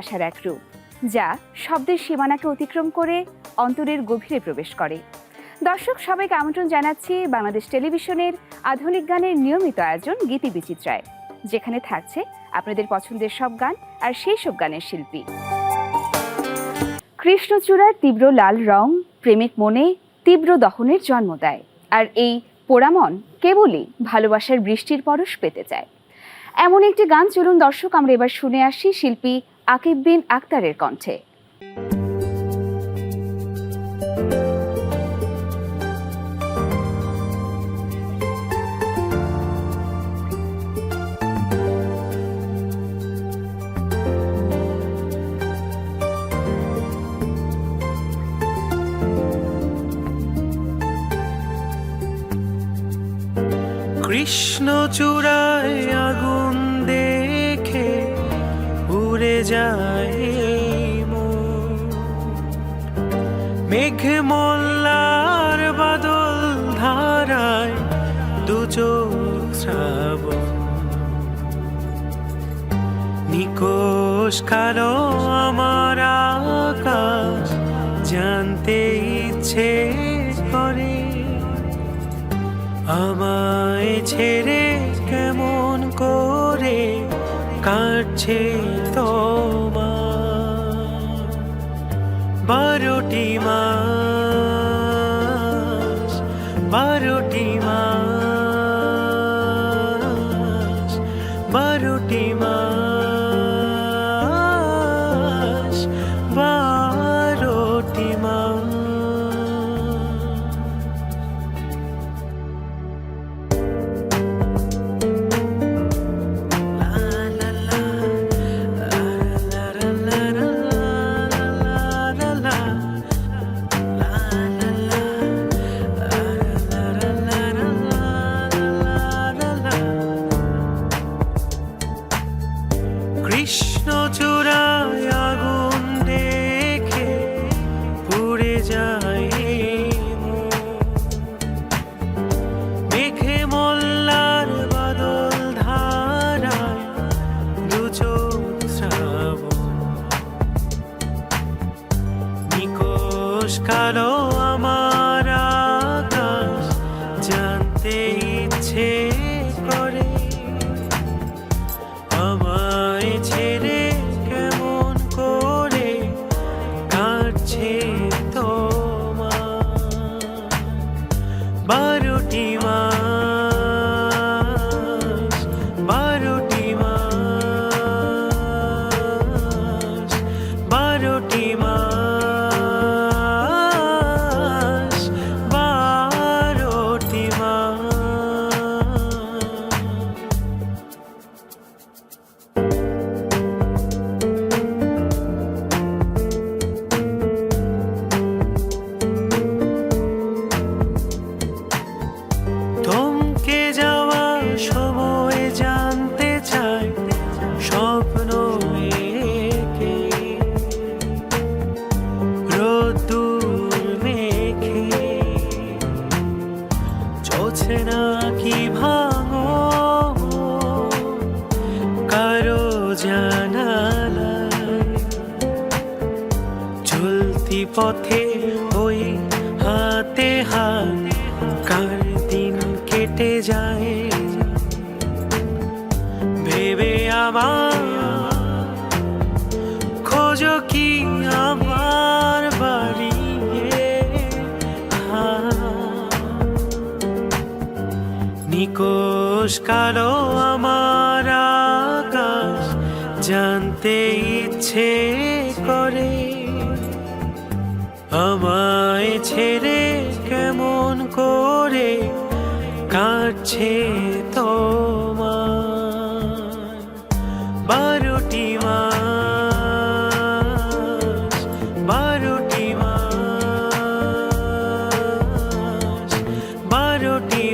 ভালোবাসার এক রূপ, যা শব্দের সীমানাকে অতিক্রম করে অন্তরের গভীরে প্রবেশ করে। দর্শক, সবাইকে আমন্ত্রণ জানাচ্ছি বাংলাদেশ টেলিভিশনের আধুনিক গানের নিয়মিত আয়োজন গীতি বিচিত্রায়, যেখানে থাকছে আপনাদের পছন্দের সব গান আর সেই সব গানের শিল্পী। কৃষ্ণচূড়ার তীব্র লাল রং প্রেমিক মনে তীব্র দহনের জন্ম দেয়, আর এই পোড়ামন কেবলই ভালোবাসার বৃষ্টির পরশ পেতে চায়। এমন একটি গান চলুন দর্শক, আমরা এবার শুনে আসি শিল্পী আকিব বিন আক্তারের কণ্ঠে। কালো আমার আকাশ জানতে ইচ্ছে করে। আমায় ছেড়ে কেমন করে কাটছে তোমার? বারোটি মাস চলতি পথে ওই হাতে হাত কার দিন কেটে যায়? ভেবে আমার খোঁজ কি আমার বাড়ি নিকোষ কালো আমার আকাশ জানতে ইচ্ছে ছেড়ে কেমন করে কাটছে তোমার? বারোটি মাস বারোটি মাস বারোটি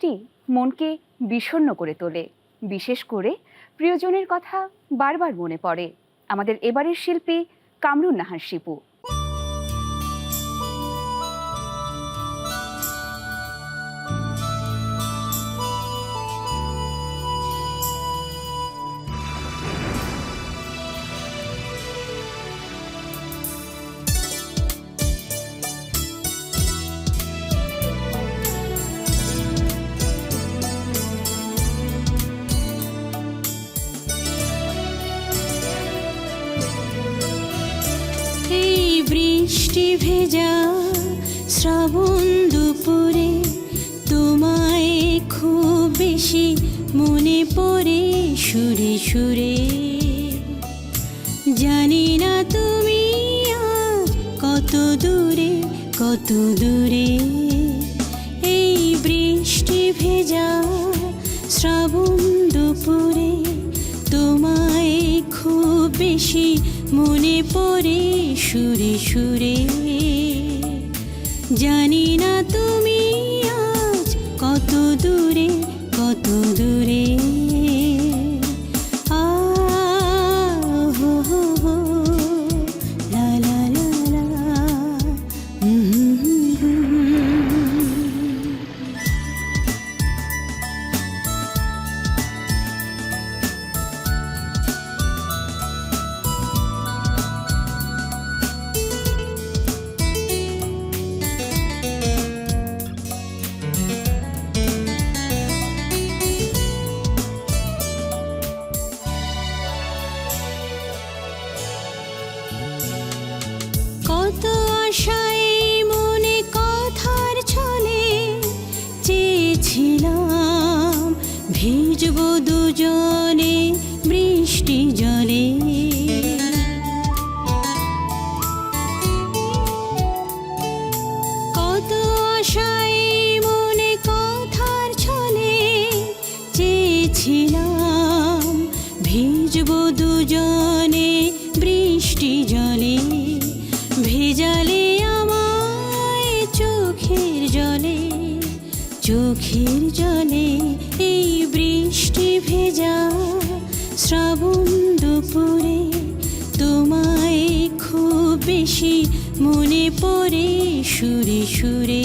বৃষ্টি মনকে বিষণ্ণ করে তোলে। বিশেষ করে প্রিয়জনের কথা বারবার মনে পড়ে। আমাদের এবারের শিল্পী কামরুন নাহার শিপু। বৃষ্টি ভেজা শ্রাবণ দুপুরে তোমায় খুব বেশি মনে পড়ে সুরে সুরে। জানি না তুমি আজ কত দূরে কত দূরে। এই বৃষ্টি ভেজা শ্রাবণ দুপুরে তোমায় খুব বেশি মনে পড়ে সুরে সুরে। জানি না তুমি দুজনে বৃষ্টি জলে, ভেজালে আমায় চোখের জলে চোখের জলে এই বৃষ্টি ভেজা শ্রাবণ দুপুরে তোমায় খুব বেশি মনে পড়ে সুরে সুরে।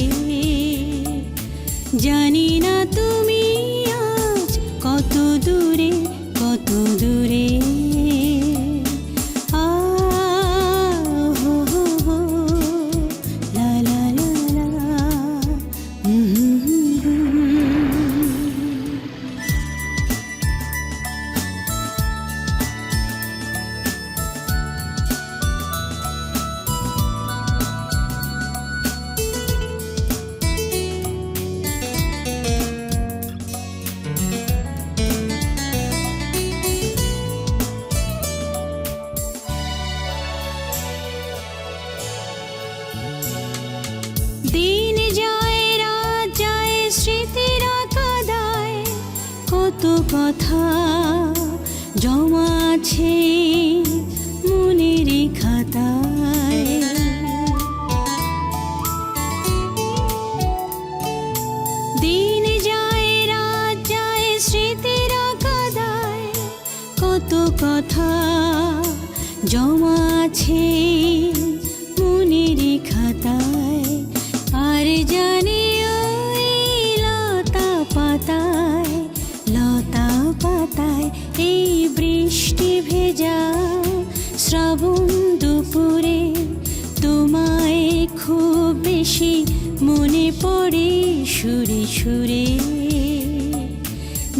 জানি না তুমি আছে মনের খাতায়। আর জানি ওই লতা পাতায় লতা পাতায় এই বৃষ্টি ভেজা শ্রাবণ দুপুরে তোমায় খুব বেশি মনে পড়ে সুরে সুরে।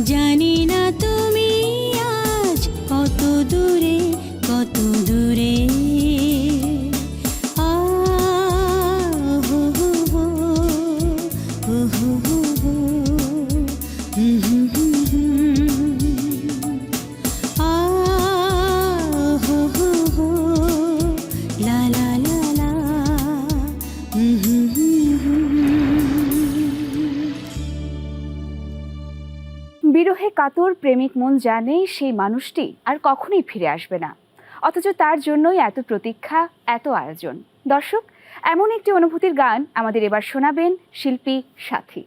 জানি না তুমি বিরহে কাতর প্রেমিক মন জানে সেই মানুষটি আর কখনোই ফিরে আসবে না। অথচ তার জন্যই এত প্রতীক্ষা, এত আয়োজন। দর্শক, এমন একটি অনুভূতির গান আমাদের এবার শোনাবেন শিল্পী সাথী।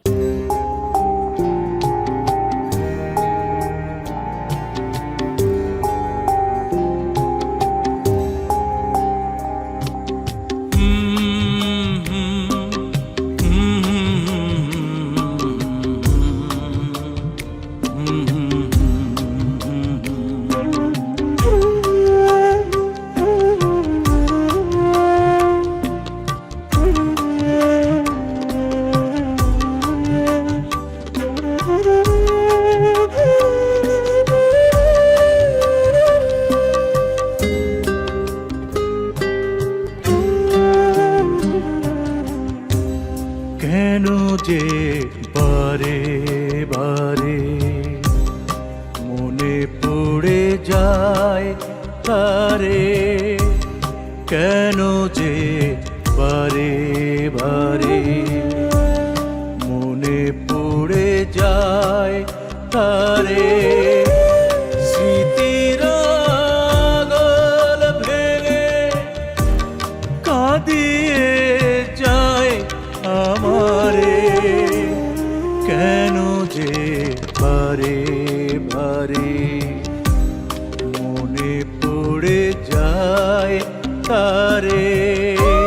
তারে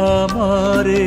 আমারে।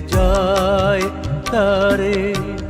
যায় তারে।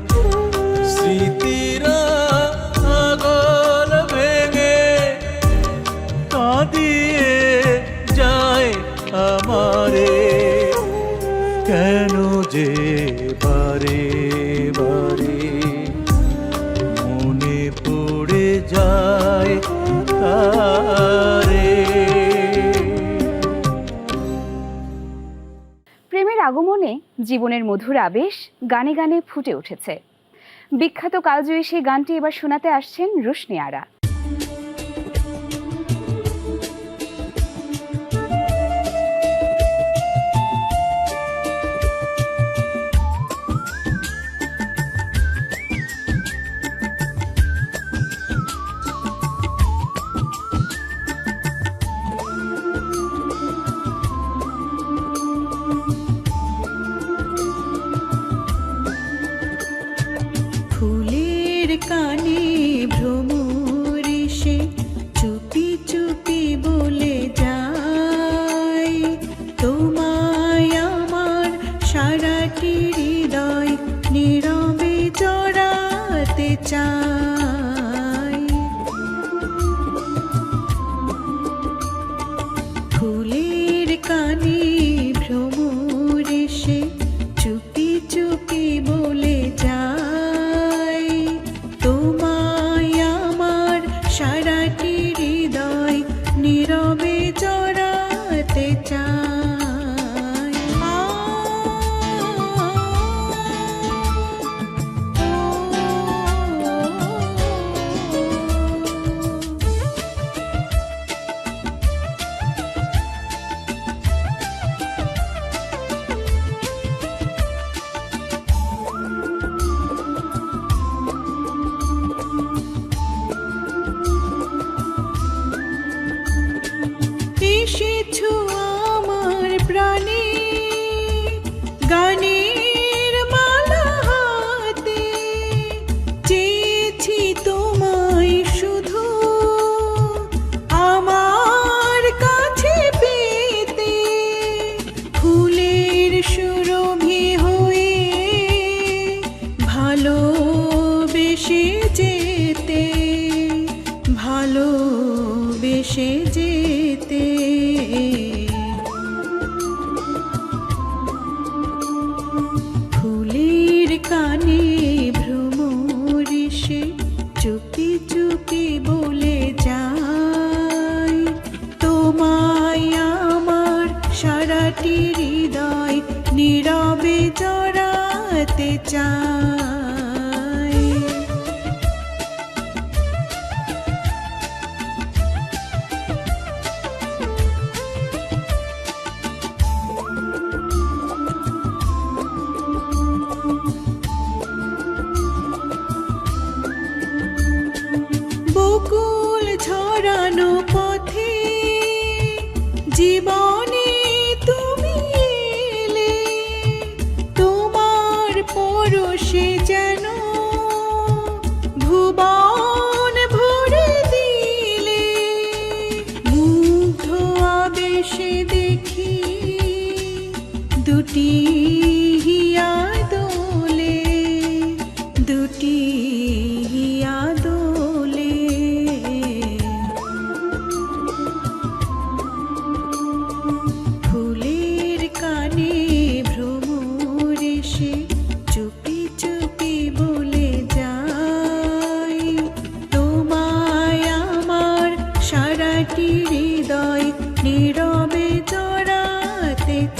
জীবনের মধুর আবেশ গানে গানে ফুটে উঠেছে। বিখ্যাত কালজয়ী সেই গানটি এবার শোনাতে আসছেন রুশনি আরা। chorando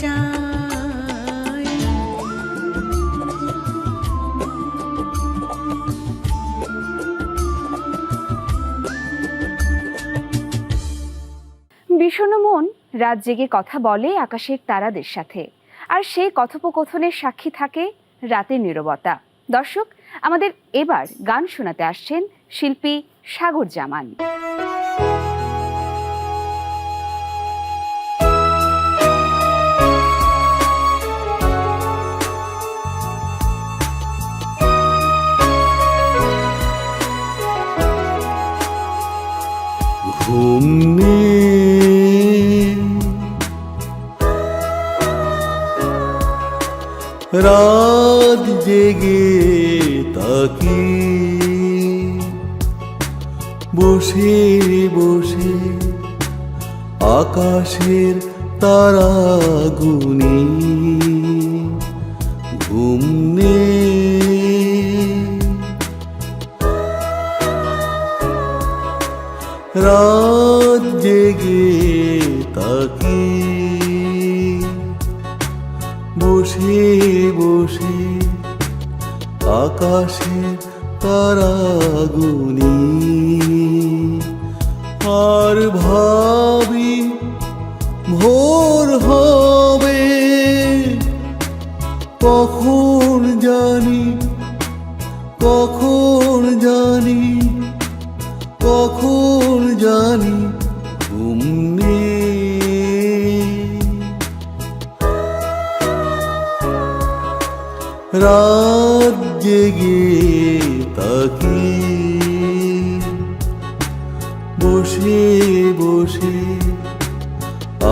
চাই। মন রাত জেগে কথা বলে আকাশের তারাদের সাথে। আর সেই কথোপকথনের সাক্ষী থাকে রাতের নিরবতা। দর্শক, আমাদের এবার গান শোনাতে আসছেন শিল্পী সাগর জামান ঘুম রাত জেগে তাকি বসে বসে আকাশের তারা গুনি ঘুম রাত জেগে তাকি বসে বসে আকাশে তারা গুনি আর ভাবি ভোর হবে, কখন জানি কখন জানি কখন জানি ঘুম রাত জেগে তাকি বসে বসে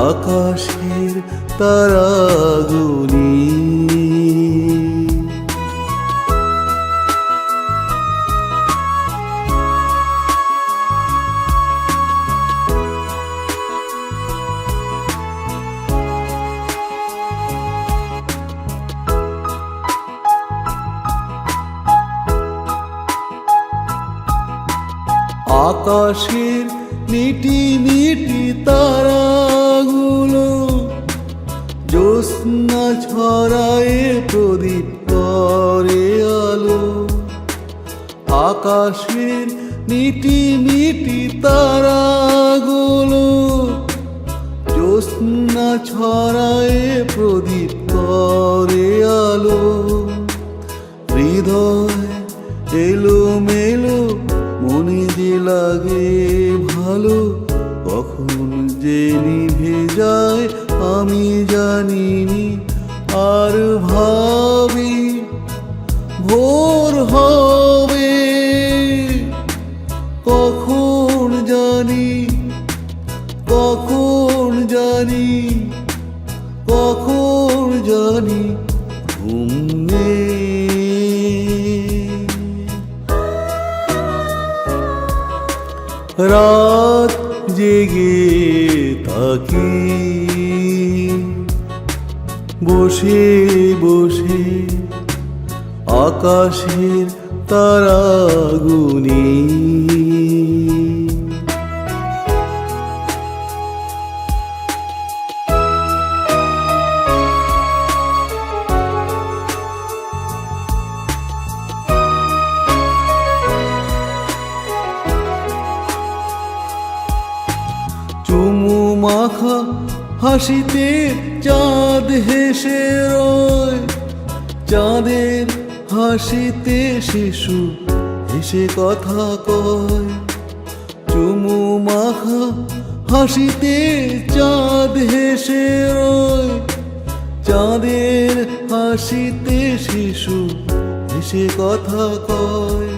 আকাশের তারাগুনি জ্যোৎস্না ছড়ায় প্রদীপ করে আলো। আকাশের মিটি মিটি তারাগুলো জ্যোৎস্না ছড়ায় প্রদীপ করে আলো। হৃদয় এলো মেলো মনে যে লাগে ভালো, কখন যে নিভে যায় আমি জানিনি আর ভাবি ভোর হবে। কখন জানি কখন জানি কখন জানি ঘুম রাত জেগে থাকি। বসে বসে আকাশের তারাগুনি। চুমু হেসে কথা কয়, চুমু মাখা হাসিতে চাঁদ হেসে রয়। চাঁদের হাসিতে শিশু হেসে কথা কয়,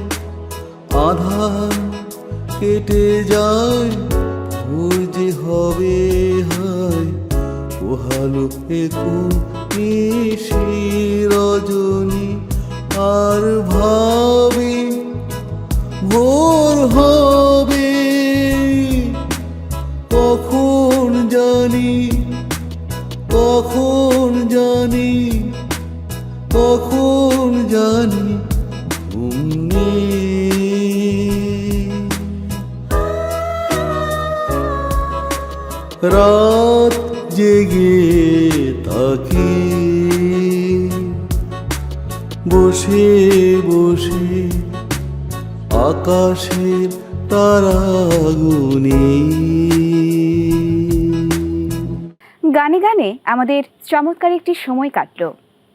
আধার কেটে যায় ভোর যে হবে হায় পোহালো এখন নিশি রজনী, আর ভাবি ভোর হবে কখন জানি কখন জানি কখন জানি রাত জেগে থাকি বসে বসে আকাশের তারাগুনি গানে গানে আমাদের চমৎকার একটি সময় কাটলো।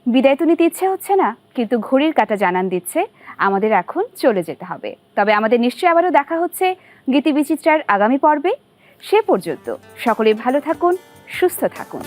বিদায় তো নিতে ইচ্ছে হচ্ছে না, কিন্তু ঘড়ির কাটা জানান দিচ্ছে, আমাদের এখন চলে যেতে হবে। তবে আমাদের নিশ্চয়ই আবারও দেখা হচ্ছে গীতি বিচিত্রার আগামী পর্বে। সে পর্যন্ত সকলে ভালো থাকুন, সুস্থ থাকুন।